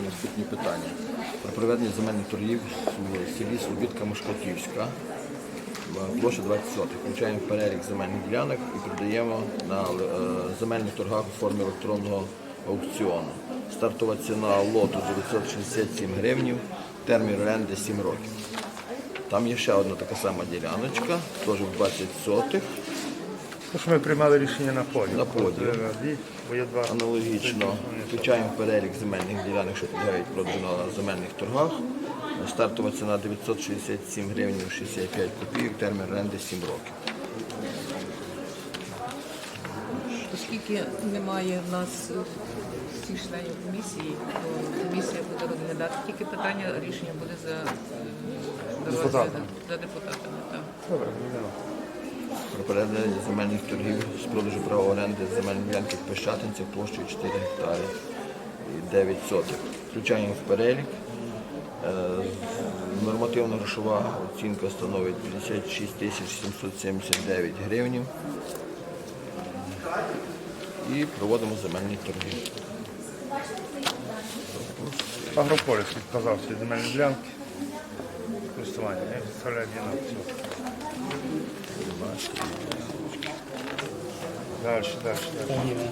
виноситься наступні питання. Про проведення земельних торгів в селі Слобідка Мошкатівська. Е, Площа 20 сотих. Включаємо перелік земельних ділянок і продаємо на е, земельних торгах у формі електронного аукціону. Стартова ціна лоту 967 гривнів, термін оренди 7 років. Там є ще одна така сама діляночка, теж в 20 сотих. То, що ми приймали рішення на полі. На полі. Е. Аналогічно включаємо перелік земельних ділянок, що підлягають продажу на земельних торгах. Стартова ціна 967 гривень 65 копійок, термін оренди 7 років. Оскільки немає в нас всіх членів комісії, то комісія буде розглядати тільки питання, рішення буде за, е, за Депутатами. за депутатами. Так. Про земельних торгів з продажу права оренди земельних ділянки в площею 4 гектари і 9 сотих. Включаємо в перелік. Е, Нормативна грошова оцінка становить 56 тисяч 779 гривень. І проводимо земельні торги. Агрополіс відказав свої земельні ділянки. Користування. Я представляю на аукціон. Далі, далі, далі.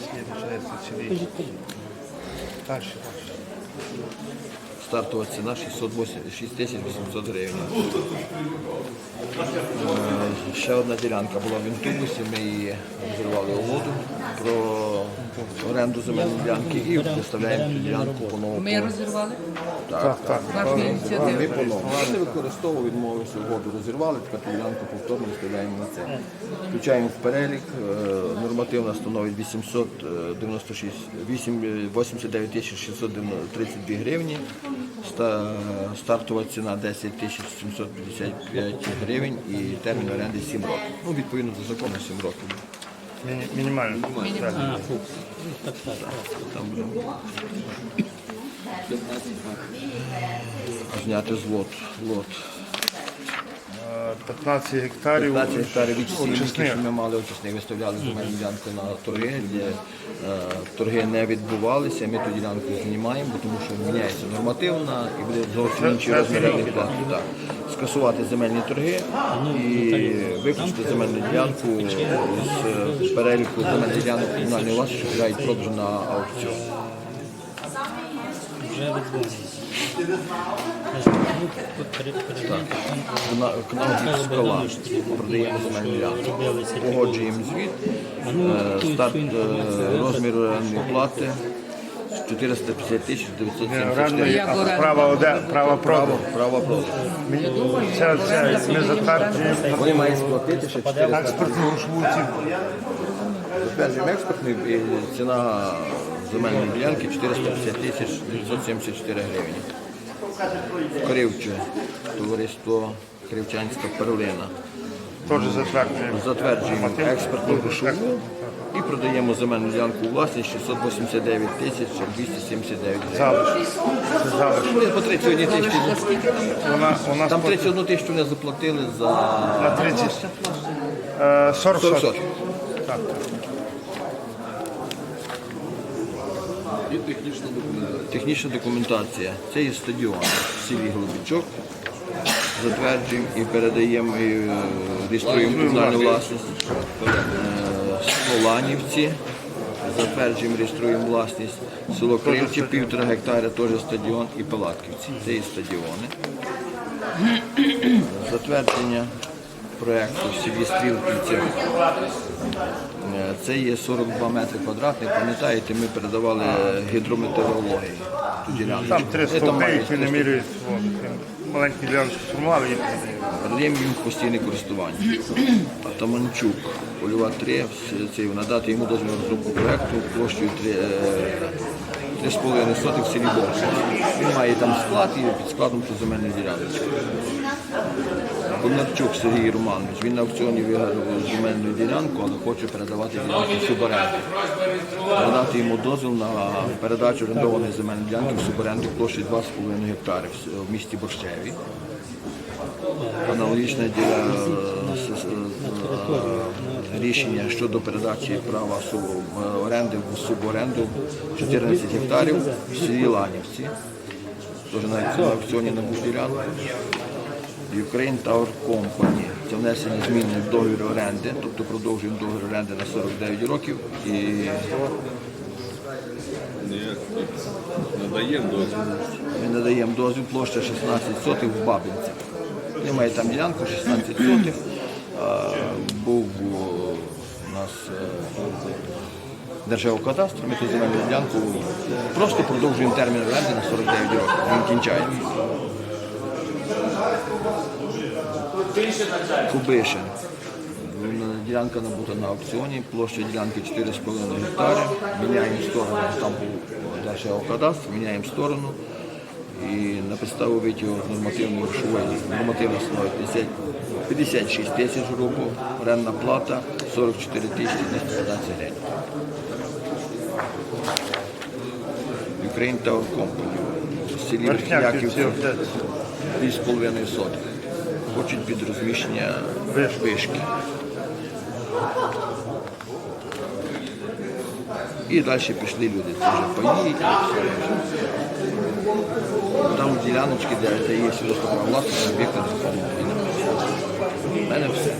Слідуючий, сюди. Далі, далі. Стартова ціна 608 тисяч 800 гривень. Ще одна ділянка була в інтубусі, ми її розірвали угоду про оренду земельної ділянки і виставляємо цю ділянку по новому. Ми розірвали Так, так. вашу Ми ініціативу. по новому. Не використовував, відмовився угоду, розірвали, тепер ту ділянку повторно виставляємо на це. Включаємо в перелік, е, нормативна становить 896, 8, 89 тисяч 632 гривні, стартова ціна 10 тисяч 755 гривень і термін оренди 7 років. Ну, відповідно до закону 7 років. Міні- Мінімально. Так. Там буде зняти з лот. лот. Е, 15 гектарів. 15 гектарів від сімки, очисних. що ми мали очисних, виставляли земельну ділянку на торги, де е, торги не відбувалися. Ми ту ділянку знімаємо, бо тому що міняється нормативна і буде зовсім інші розміри. Так. Скасувати земельні торги і виключити земельну ділянку з е, переліку земельних ділянок комунальної власності, що підлягають продажу на аукціон. Вже відбувається. На канал скала продаємо земельну ділянку. Погоджуємо звіт, е, старт, е, розмір плати 450 тисяч 974 Як оренда? право, оде- право. Право продажу. Це, це ми затверджуємо Вони мають сплатити ще 400 експортну. Затверджуємо експортний і ціна земельної ділянки 450 тисяч 974 гривні. Кривче, товариство Кривчанська перлина. Затверджуємо. Затверджуємо експортну грошову і продаємо земельну ділянку у власність 689 тисяч 279 гривень. Залиш. По 31 тисячі. Вона, у нас Там по- 31 тисячу не заплатили за на 30. Е, 40 40 сотень. сотень. Так. Технічна документація. Це є стадіон в селі Голубічок. Затверджуємо і передаємо і е, реєструємо комунальну власність. Соланівці. Затверджуємо, реєструємо власність. Село Кривче, півтора гектара, теж стадіон і Палатківці. Це є стадіони. Затвердження проєкту в селі Стрілківці. Е, Це є 42 метри квадратних. Пам'ятаєте, ми передавали. Ту ділянку. Там три Е, стовпи, які не міряють. от, Маленькі ділянки сформували і Передаємо їм в постійне користування. Атаманчук, польова 3, це надати йому дозвіл розробку проєкту площею 3, е, 3,5 сотих в селі Борщ. Він має там склад і під складом ту земельну діляночку. Бондарчук Сергій Романович, він на аукціоні виграв земельну ділянку, але хоче передавати ділянку в суборенду. Передати йому дозвіл на передачу орендованої земельної ділянки в суборенду площі 2,5 гектари в місті Борщеві. Аналогічна для рішення щодо передачі права е, оренди в суборенду 14 гектарів в селі Ланівці. Теж на аукціоні на ділянку. Ukraine Tower Company. Це внесення зміни в договір оренди, тобто продовжуємо договір оренди на 49 років і Надаємо дозвіл. ми надаємо дозвіл площа 16 сотих в Бабинці. Немає там ділянку 16 сотих. Був у нас е, Держгеокадастр, ми ту земельну ділянку просто продовжуємо термін оренди на 49 років. Він кінчається. Кубишин. Ділянка набута на аукціоні, площа ділянки 4,5 гектари. Міняємо сторону, там був Держгеокадастр, міняємо сторону. І на підставу витягу нормативної грошової нормативна становить 50 56 тисяч грубо, орендна плата 44 тисячі 215 гривень. Ukraine Tower Company. В селі Верхняківці 2,5 сотих. Хочуть під розміщення Вишки. І далі пішли люди, це вже паї. Там діляночки, де, де є свідоцтво власності, об'єкти майна. У мене все.